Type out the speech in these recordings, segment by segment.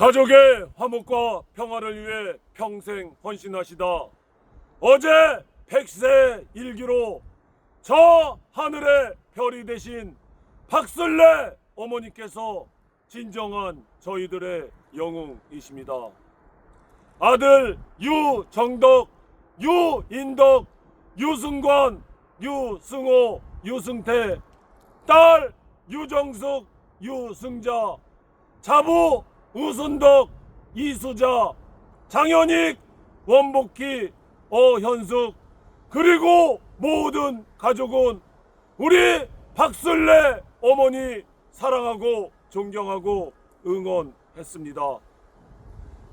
가족의 화목과 평화를 위해 평생 헌신하시다. 어제 백세 일기로 저 하늘의 별이 되신 박슬래 어머니께서 진정한 저희들의 영웅이십니다. 아들 유정덕, 유인덕, 유승관, 유승호, 유승태, 딸 유정숙, 유승자, 자부 우순덕, 이수자, 장현익, 원복희, 어현숙, 그리고 모든 가족은 우리 박슬래 어머니 사랑하고 존경하고 응원했습니다.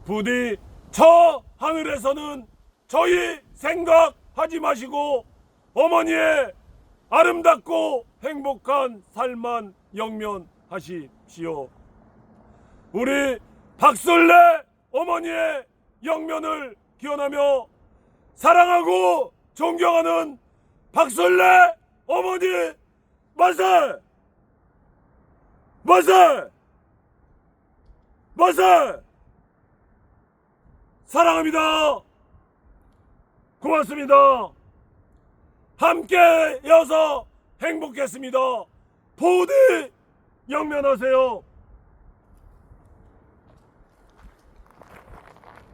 부디 저 하늘에서는 저희 생각하지 마시고 어머니의 아름답고 행복한 삶만 영면하십시오. 우리 박설래 어머니의 영면을 기원하며 사랑하고 존경하는 박설래 어머니 만세! 만세! 만세! 사랑합니다. 고맙습니다. 함께여서 행복했습니다. 부디 영면하세요.